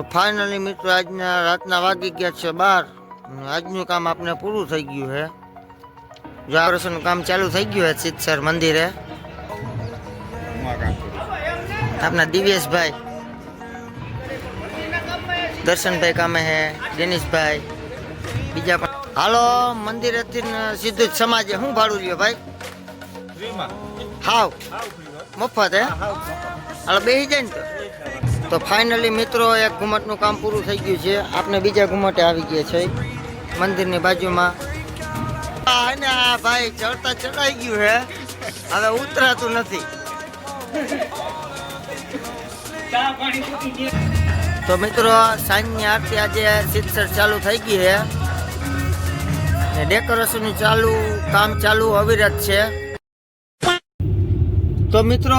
તો ફાઇનલી મિત્રો આજના રાતના વાગી ગયા છે બાર. અને આજનું કામ આપણે પૂરું થઈ ગયું છે. જો આ વર્ષનું કામ ચાલુ થઈ ગયું છે સિદ્ધસર મંદિરે. આપના દિવ્યેશભાઈ. દર્શનભાઈ કામે હે દિનેશભાઈ બીજા પણ હાલો મંદિરેથી ને સીધું જ સમાજે શું ભાડું લ્યો ભાઈ? હાવ. મફત હે? હાલો બેસી જાય ને તો. તો ફાઇનલી મિત્રો, એક ઘુમટનું કામ પૂરું થઈ ગયું છે. આપણે બીજા ઘુમટે આવી ગયા છે. મંદિરની બાજુમાં. આ ને, આ ભાઈ ચડતા ચડાઈ ગયું હે. હવે ઉતરાતું નથી. તો મિત્રો, સાંજની આરતી આજે સિત્સર ચાલુ થઈ ગઈ છે ને ડેકોરેશનનું ચાલુ, કામ ચાલુ, અવિરત છે. તો મિત્રો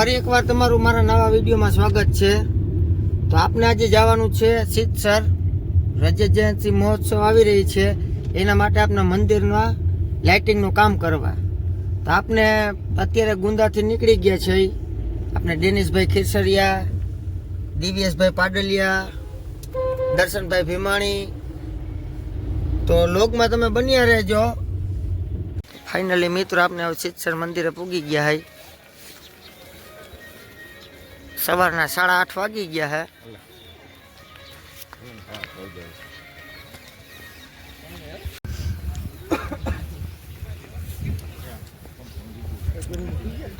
ફરી એકવાર તમારું મારા નવા વિડીયોમાં સ્વાગત છે. તો આપણે આજે જવાનું છે સિદ્ધસર. રજત જયંતિ મહોત્સવ આવી રહી છે. એના માટે આપણે મંદિરમાં લાઇટિંગનું કામ કરવા. તો આપણે અત્યારે ગુંદાથી નીકળી ગયા છે આપણે ડેનિશભાઈ ખીરસરિયા, દિવ્યેશભાઈ પાડલિયા, દર્શનભાઈ ભીમાણી. તો લોકમાં તમે બન્યા રહેજો. ફાઇનલી મિત્રો આપણે હવે સિત્સર મંદિરે પૂગી ગયા હૈ. સવારના સાડા આઠ વાગી ગયા હે.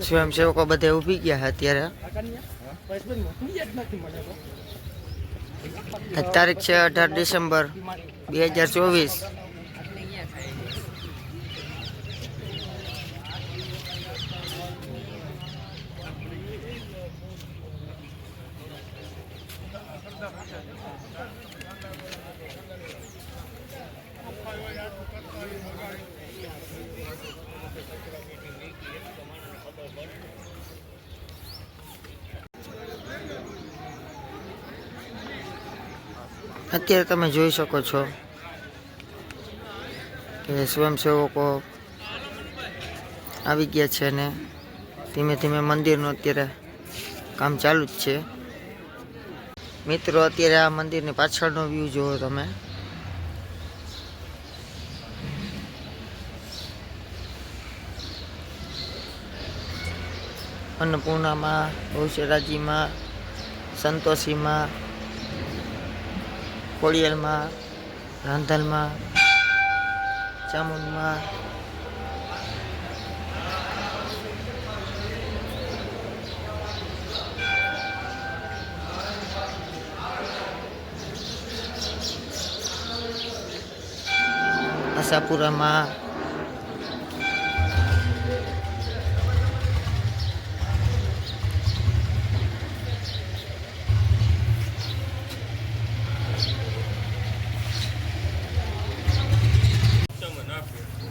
સ્વયંસેવકો બધે ઊભી ગયા છે અત્યારે. તારીખ છે અઢાર ડિસેમ્બર, બે હજાર ચોવીસ. અત્યારે તમે જોઈ શકો છો કે સ્વયંસેવકો આવી ગયા છે ને ધીમે ધીમે મંદિરનું અત્યારે કામ ચાલુ જ છે. મિત્રો, અત્યારે આ મંદિરની પાછળનો વ્યૂ જુઓ તમે. અન્નપૂર્ણામાં, બહુચરાજીમાં, સંતોષીમાં ખોડિયાલમાં રાંધલમાં ચામુંડમાં. આશાપુરામાં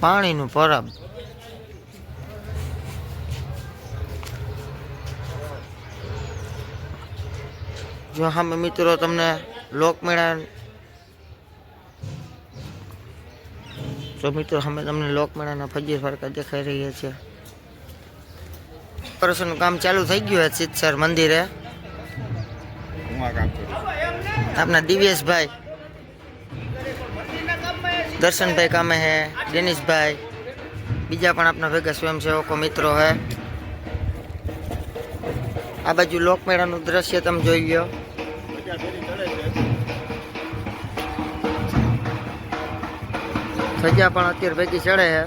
પાણીનું પરબ. જો સામે મિત્રો તમને લોકમેળા જો મિત્રો અમે તમને લોકમેળાના ફજીર ફરકા દેખાઈ રહ્યા છે. ઓપરેશનનું કામ ચાલુ થઈ ગયું છે સિદ્ધસર મંદિરે. આપના દિવ્યેશભાઈ. દર્શનભાઈ કામે હે, દિનેશભાઈ. બીજા પણ આપણા ભેગા સ્વયંસેવકો મિત્રો હે. આ બાજુ લોકમેળાનું દ્રશ્ય તમે જોઈ લો સજા પણ અત્યારે ભેગી ચડે છે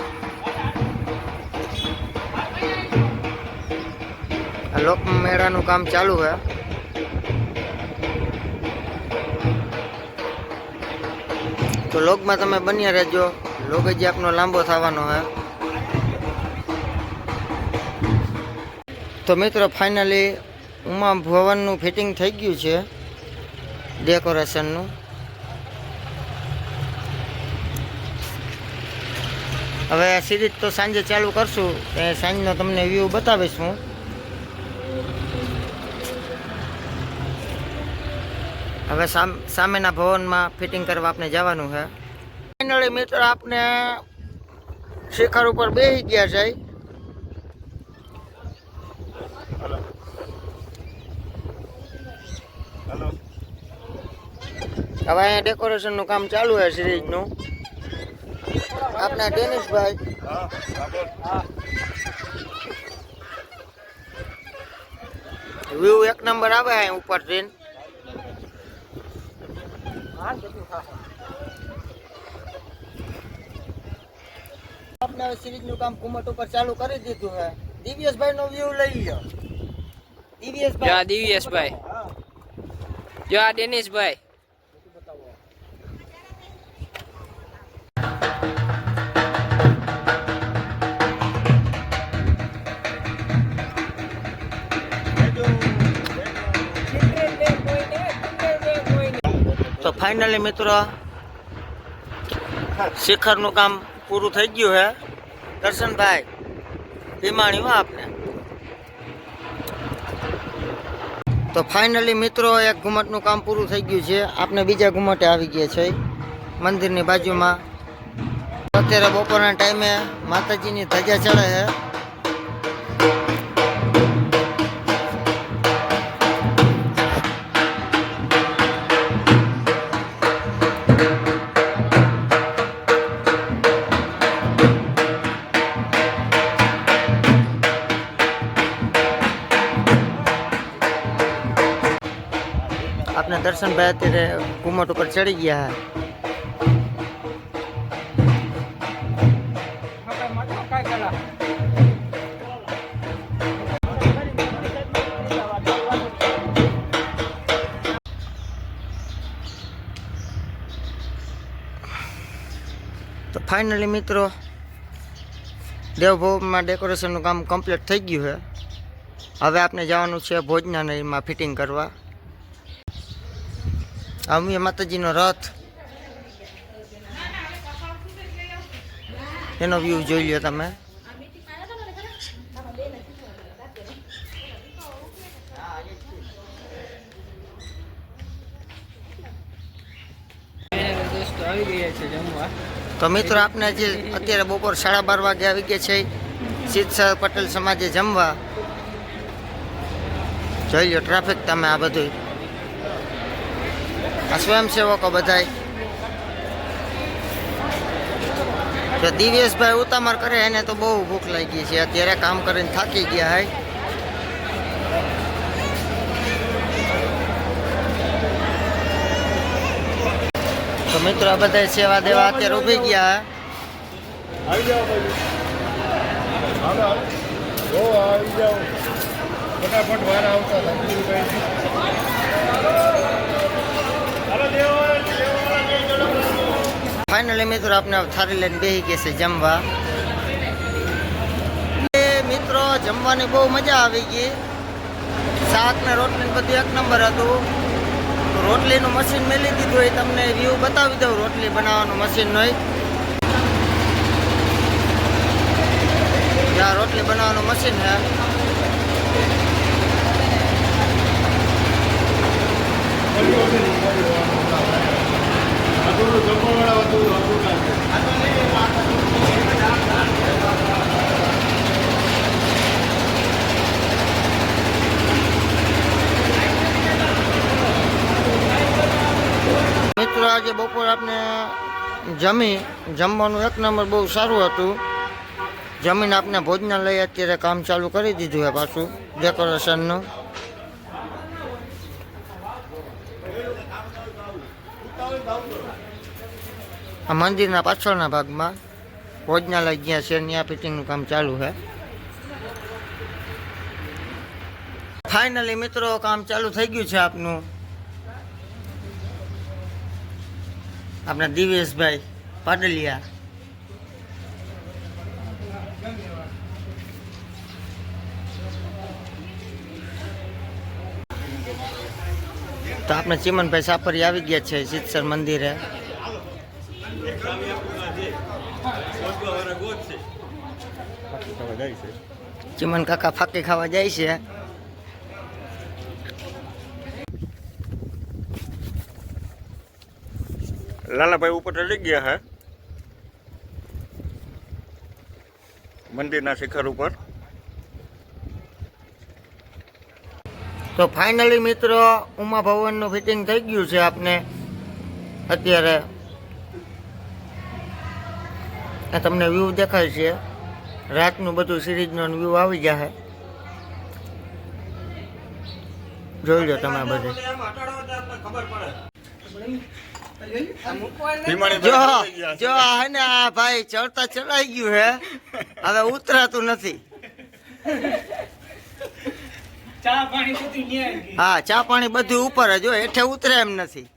આ લોકમેળાનું કામ ચાલુ છે તો લોકમાં તમે બન્યા રહેજો. લોગ જે આપનો લાંબો થવાનો હે. તો મિત્રો ફાઇનલી ઉમા ભવનનું ફિટિંગ થઈ ગયું છે. ડેકોરેશનનું હવે આ સિરીઝ તો સાંજે ચાલુ કરશું. એ સાંજનો તમને વ્યૂ બતાવીશ હું. હવે સામ- સામેના ભવનમાં ફિટિંગ કરવા આપણે જવાનું છે. ફાઇનલી મિત્ર આપણે શિખર ઉપર બેસી ગયા છે. હવે અહીંયા ડેકોરેશનનું કામ ચાલુ છે સિરીજનું આપના આપણા ડેનિશભાઈ વ્યૂ એક નંબર આવે અહીં ઉપરથી આપણે હવે સિરીજનું કામ કુમટ ઉપર ચાલુ કરી દીધું હે. દિવ્યેશભાઈ નો વ્યૂ લઈ લો દિવ્યેશભાઈ. દિવ્યેશભાઈ. જો આ ડેનિશભાઈ. ફાઇનલી મિત્રો, શિખરનું કામ પૂરું થઈ ગયું છે દર્શનભાઈ ભીમાણી હો આપને. તો ફાઇનલી મિત્રો, એક ઘુમટનું કામ પૂરું થઈ ગયું છે. આપને બીજા ઘુમટે આવી ગયા છે. મંદિરની બાજુમાં. અત્યારે બપોરના ટાઈમે માતાજીની ધજા ચડે છે. આપને દર્શનભાઈ અત્યારે ઘુમટ ઉપર ચડી ગયા તો ફાઇનલી મિત્રો, દેવભોગમાં ડેકોરેશનનું કામ કમ્પ્લીટ થઈ ગયું છે. હવે આપણે જવાનું છે ભોજનાલયમાં ફિટિંગ કરવા. અમીય માતાજીનો રથ એનો વ્યૂ જોઈ લ્યો તમે તો મિત્રો આપને જે અત્યારે બપોર સાડા બાર વાગે આવી ગયા છે સિદ્ધસર પટેલ સમાજે જમવા. જોઈ લો ટ્રાફિક તમે આ બધું આ સ્વયંસેવકો બધાય. તો દિવ્યેશભાઈ ઉતામર કરે એને તો બહુ ભૂખ લાગી છે. અત્યારે કામ કરીને થાકી ગયા hay તો મિત્રો આ બધા સેવા દેવા અત્યારે ઊભી ગયા હે. આવી જાઓ ભાઈ. હાલો હાલો. ઓ આવી જાઓ. ફટાફટ વાર આવતા હતા ધીરુભાઈ હાલો દેવો ફાઇનલી મિત્રો આપણે હવે થાળી લઈને બેસી ગયા છે જમવા એ મિત્રો જમવાની બહુ મજા આવી ગઈ શાક ને રોટલી ને બધું એક નંબર હતું તો રોટલીનું મશીન મેલી દીધું હોય તમને વ્યૂ બતાવી દઉં રોટલી બનાવવાનું મશીન નહીં જ્યાં રોટલી બનાવવાનું મશીન છે અધૂરું મિત્રો, આજે બપોર આપણે જમી જમવાનું એક નંબર બહુ સારું હતું. જમીન આપણે ભોજનાલય અત્યારે કામ ચાલુ કરી દીધું છે પાછું ડેકોરેશનનું આ મંદિરના પાછળના ભાગમાં ભોજનાલય જ્યાં છે, ત્યાં ફિટિંગનું કામ ચાલુ છે. ફાઇનલી મિત્રો, કામ ચાલુ થઈ ગયું છે આપનું. આપણા દિવેશભાઈ પાટલિયા તો આપણે ચિમનભાઈ સાપરી આવી ગયા છે સિત્સર મંદિરે જાય છે ચિમન કાકા ફાકી ખાવા જાય છે. લાલાભાઈ ઉપર ચડી ગયા હે? મંદિરના શિખર ઉપર. તો ફાઇનલી મિત્રો ઉમા ભવનનું ફિટિંગ થઈ ગયું છે આપને. અત્યારે આ તમને વ્યૂ દેખાય છે. રાતનું બધું સિરીઝનો વ્યૂ આવી જાય જોઈ લો તમે બધું. જો ગયા હે ને આ ભાઈ ચડતા ચડાઈ ગયું હે. હવે ઉતરાતું નથી. ચા પાણી બધું હા ચા પાણી બધું ઉપર જ જો હેઠે ઉતરે એમ નથી.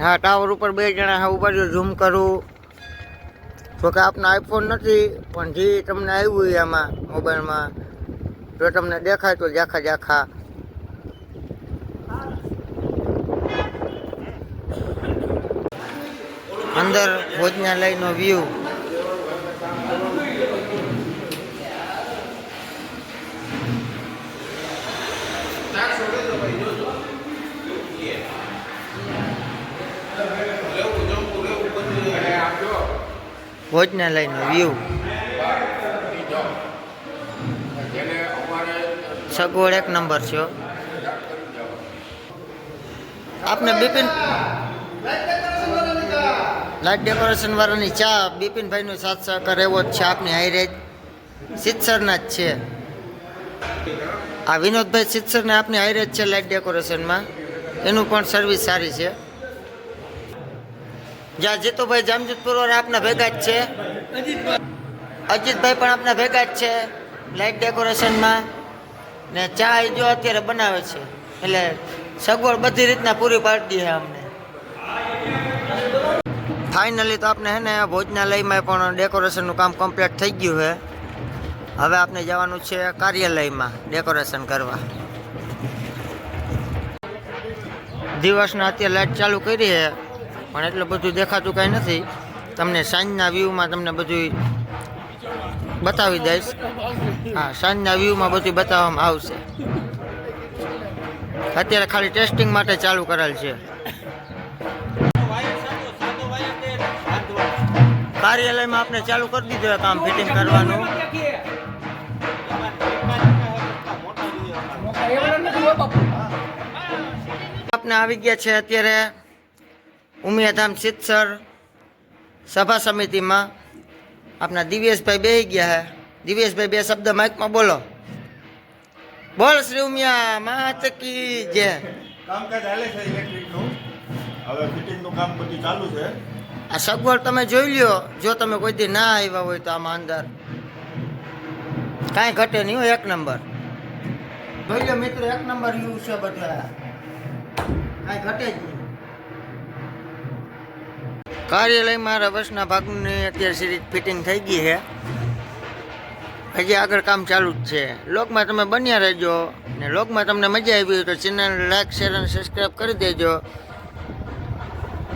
હા ટાવર ઉપર બે જણા હા ઉપર ઝૂમ કરું. તો કે આપનો આઈફોન નથી, પણ જે તમને આવ્યું હોય આમાં મોબાઈલમાં જો તમને દેખાય તો જાખા જાખા અંદર ભોજનાલયનો વ્યૂ ભોજનાલયનો વ્યૂ સગવડ એક નંબર છે આપને બિપિન લાઇટ ડેકોરેશન વાળાની ચા બિપિનભાઈનો સાથ સહકાર એવો જ છે, આપની હાઈરેજ સિત્સરના જ છે. આ વિનોદભાઈ સિત્સરને આપની હાઈરેજ છે લાઇટ ડેકોરેશનમાં એનું પણ સર્વિસ સારી છે. જ્યાં જીતુભાઈ જામજોધપુર આપના ભેગા જ છે. અજીતભાઈ પણ આપના ભેગા જ છે લાઇટ ડેકોરેશનમાં. ને ચા જો અત્યારે બનાવે છે. એટલે સગવડ બધી રીતના પૂરી પાડી છે અમને. ફાઇનલી તો આપણે હે ને ભોજનાલયમાં પણ ડેકોરેશનનું કામ કમ્પ્લીટ થઈ ગયું છે. હવે આપણે જવાનું છે કાર્યાલયમાં ડેકોરેશન કરવા. દિવસના અત્યારે લાઇટ ચાલુ કરી છે. પણ એટલું બધું દેખાતું કાંઈ નથી. તમને સાંજના વ્યૂમાં તમને બધું બતાવી દઈશ. હા, સાંજના વ્યૂમાં બધું બતાવવામાં આવશે. અત્યારે ખાલી ટેસ્ટિંગ માટે ચાલુ કરેલ છે. કાર્યાલયમાં આપણે ચાલુ કરી દીધું કામ ફિટિંગ કરવાનું. આપણે આવી ગયા છે અત્યારે ઉમિયાધામ સિત્સર સભા સમિતિમાં આપણા દિવ્યેશભાઈ બેસી ગયા છે દિવ્યેશભાઈ બે શબ્દ માઇકમાં બોલો. બોલ શ્રી ઉમિયા માત કી જય. કામકાજ હાલે છે ઇલેક્ટ્રિકનું. હવે ફિટિંગનું કામ બધું ચાલુ છે. આ સગવડ તમે જોઈ લ્યો. જો તમે કોઈ દી ના આવ્યા હોય તો આમાં અંદર. કાંઈ ઘટે નહીં હો એક નંબર. જોઈ લો મિત્રો એક નંબર યુ છે બધા. કાંઈ ઘટે જ નહીં. કાર્યાલયમાં રવસના ભાગની અત્યારે સિરીઝ ફિટિંગ થઈ ગઈ છે. હજી આગળ કામ ચાલુ જ છે. લોકમાં તમે બન્યા રહેજો ને લોકમાં તમને મજા આવી હોય તો ચેનલ લાઈક શેર અને સબસ્ક્રાઈબ કરી દેજો.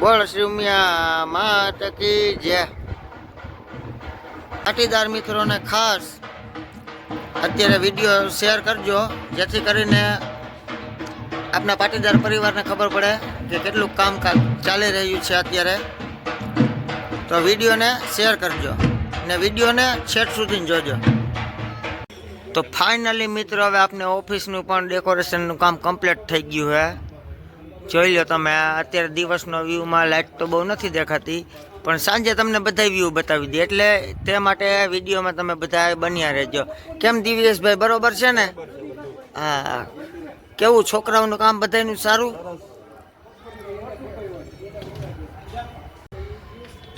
બોલ શ્રી ઉમિયા માત કી જય. પાટીદાર મિત્રોને ખાસ અત્યારે વીડિયો શેર કરજો, જેથી કરીને આપણા પાટીદાર પરિવારને ખબર પડે કે કેટલું કામ ચાલી રહ્યું છે અત્યારે. તો વિડીયોને શેર કરજો ને વિડીયોને છેટ સુધી જોજો. તો ફાઇનલી મિત્રો, હવે આપને ઓફિસનું પણ ડેકોરેશનનું કામ કમ્પ્લીટ થઈ ગયું છે જોઈ લો તમે, અત્યારે દિવસનો વ્યૂમાં લાઇટ તો બહુ નથી દેખાતી, પણ સાંજે તમને બધા વ્યૂ બતાવી દે એટલે તે માટે વિડીયોમાં તમે બધા બન્યા રહેજો. કેમ દિવ્યેશભાઈ, બરોબર છે ને? હા. કેવું, છોકરાઓનું કામ બધાનું સારું?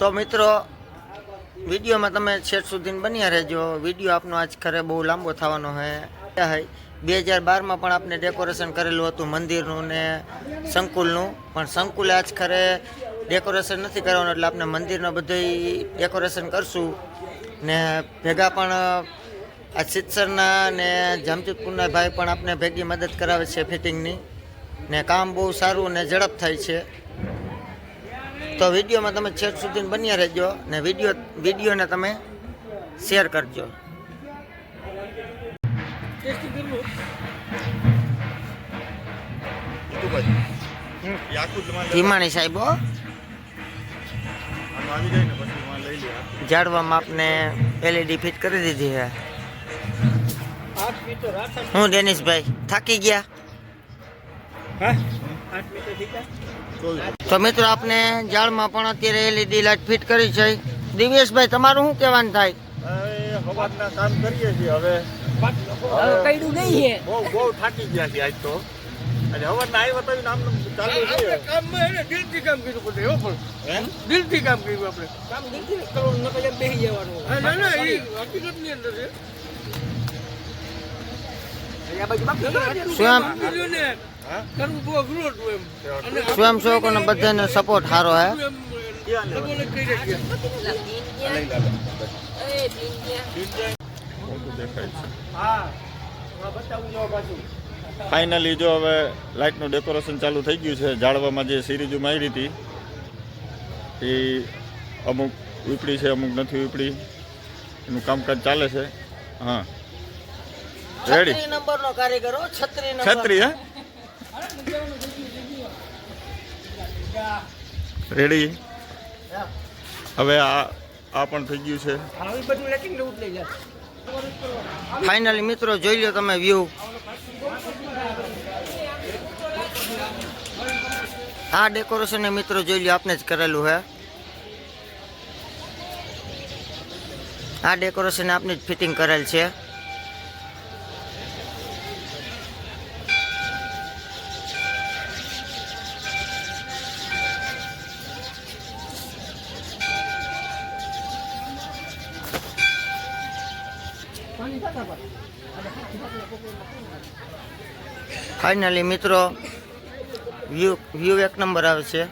તો મિત્રો, વિડીયોમાં તમે છેટ સુધી બન્યા રહેજો. વીડિયો આપનો આજ ખરે બહુ લાંબો થવાનો છે બે હજાર બારમાં પણ આપણે ડેકોરેશન કરેલું હતું મંદિરનું ને સંકુલનું. પણ સંકુલે આજ ખરે ડેકોરેશન નથી કરવાનું એટલે આપણે મંદિરનો બધું ડેકોરેશન કરશું. ને ભેગા પણ, આ સિત્સરના ને જામજોધપુરના ભાઈ પણ આપણે ભેગી મદદ કરાવે છે ફિટિંગની ને કામ બહુ સારું ને ઝડપ થાય છે. તો વિડીયોમાં તમે છેક સુધી બન્યા રહેજો ને વીડિયો વિડીયોને તમે શેર કરજો. જીતુભાઈ એ આખું તમારે ધીમાણી સાહેબ હો. આનું આવી જાય ને પછી વાં લઈ લે ઝાડવામાં આપને એલઈડી ફિટ કરી દીધી છે આઠ હું ડેનિશભાઈ, થાકી ગયા? તો મિત્રો આપણે જાળમાં પણ અત્યારે એલઈડી લાઇટ ફિટ કરી છે. દિવ્યેશભાઈ તમારું શું કહેવાનું થાય? હવે હવાના કામ કરીએ છીએ હવે. કઈડું નહીં હે. બહુ બહુ થાકી ગયા છે આજ તો. અને હવાના આવ્યા તો આમ ચાલુ છે. કામમાં એને દિલથી કામ કર્યું બધે હો પણ. દિલથી કામ કર્યું આપણે. કામ દીધી ને નકર એમ બેસી જવાનું. ના ના એ હકીકતની અંદર છે. આ બાજુ બાકી સ્વયં મિલિયને હા? કરવું બહુ અઘરું હતું એમ અને આપણે સ્વયંસેવકોને બધાને સપોર્ટ સારો હે. ફાઇનલી જો હવે લાઇટનું ડેકોરેશન ચાલુ થઈ ગયું છે જાળવામાં જે સિરીજો મારી હતી એ અમુક વીપડી છે અમુક નથી વીપડી એનું કામકાજ ચાલે છે. હા. રેડી નંબરનો કારીગર છત્રી છત્રી હે? રેડી હવે આ આ પણ થઈ ગયું છે. ફાઇનલી મિત્રો જોઈ લો તમે વ્યૂ આ ડેકોરેશન મિત્રો જોઈ લો આપને જ કરેલું હે. આ ડેકોરેશન આપની જ ફિટિંગ કરેલ છે. ફાઇનલી મિત્રો વ્યૂ વ્યૂ એક નંબર આવે છે.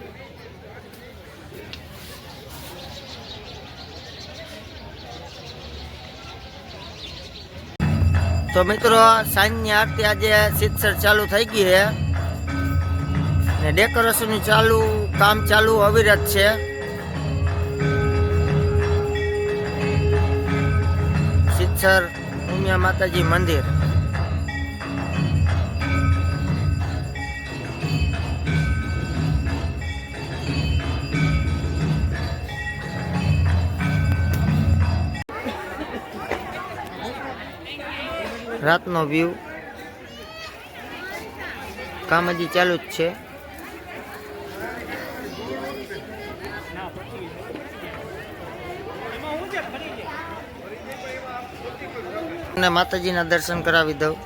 તો મિત્રો, સાંજની આરતી આજે સિત્સર ચાલુ થઈ ગઈ છે. ને ડેકોરેશન ચાલુ, કામ ચાલુ, અવિરત છે. સિત્સર ઉમિયા માતાજી મંદિર. રાતનો વ્યૂ કામ હજી ચાલુ જ છે. અને માતાજીના દર્શન કરાવી દઉં.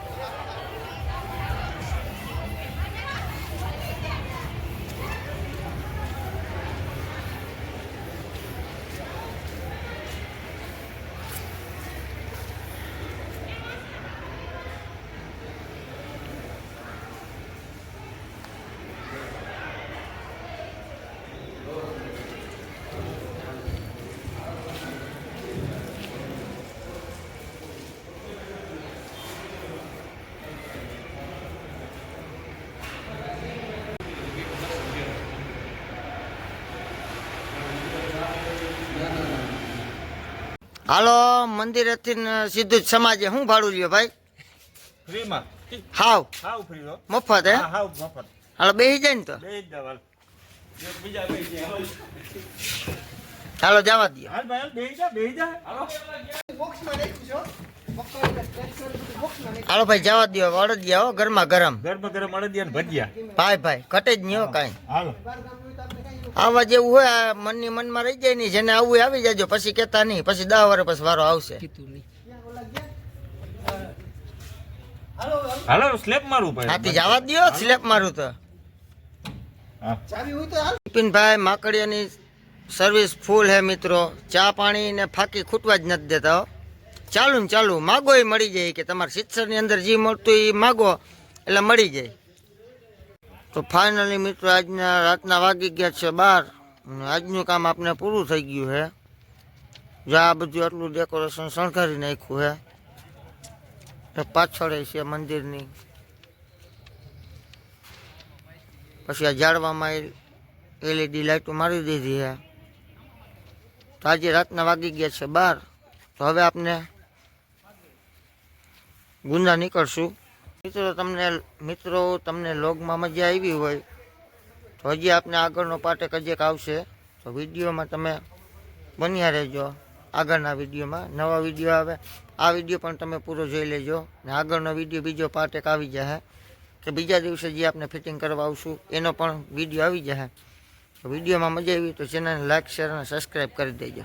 હાલો મંદિરેથી સીધું જ સમાજે શું ભાડું લ્યો ભાઈ? ફ્રીમાં? હાવ. હાવ ફ્રી મફત હે? હાવ મફત. હાલો બેસી જાય ને તો. બે જ દવાલ બીજા હાલો. જવા દો હાલ ભાઈ બે જા બે જા. હાલો. ભાઈ જવા દો અડદિયા હો ગરમા ગરમ. ગરમ ગરમ અડદિયા ભજીયા. ભાઈ ભાઈ ઘટે જ નહીં હો કાંઈ. હાલો. આવા જેવું હોય આ મનની મનમાં રહી જાય નહીં જેને આવવું આવી જાજો. પછી કહેતા નહીં પછી દસ વર્ષ પછી વારો આવશે. કીધું નહીં. હાલો સ્લેપ મારું ભાઈ. હાથી જવા દો સ્લેપ મારું તો. હા. બિપિનભાઈ માકડીઓની સર્વિસ ફૂલ હે મિત્રો. ચા પાણી ને ફાકી ખૂટવા જ નથી દેતા ચાલુ ને ચાલુ. માગો એ મળી જાય કે તમારે શિક્ષણની અંદર જે મળતું એ માગો એટલે મળી જાય. તો ફાઇનલી મિત્રો આજના રાતના વાગી ગયા છે બાર આજનું કામ આપણે પૂરું થઈ ગયું છે જો આ બધું આટલું ડેકોરેશન શણગારી નાખ્યું છે પાછળ છે મંદિરની. પછી આ ઝાડવામાં એલઈડી લાઇટો મારી દીધી છે તો આજે રાતના વાગી ગયા છે બાર. તો હવે આપણે ગુંદા નીકળશું. મિત્રો, તમને મિત્રો, તમને લોગમાં મજા આવી હોય, તો હજી આપને આગળનો એક હજી આવશે. તો વિડીયોમાં તમે બન્યા રહેજો. આગળના વિડીયોમાં નવા વીડિયો આવે, આ વીડિયો પણ તમે પૂરો જોઈ લેજો. ને આગળનો વીડિયો બીજો એક આવી જશે કે બીજા દિવસે જે આપણે ફિટિંગ કરવા આવશું, એનો પણ વીડિયો આવી જશે તો વિડીયોમાં મજા આવી તો ચેનલને લાઇક શેર અને સબસ્ક્રાઈબ કરી દેજો.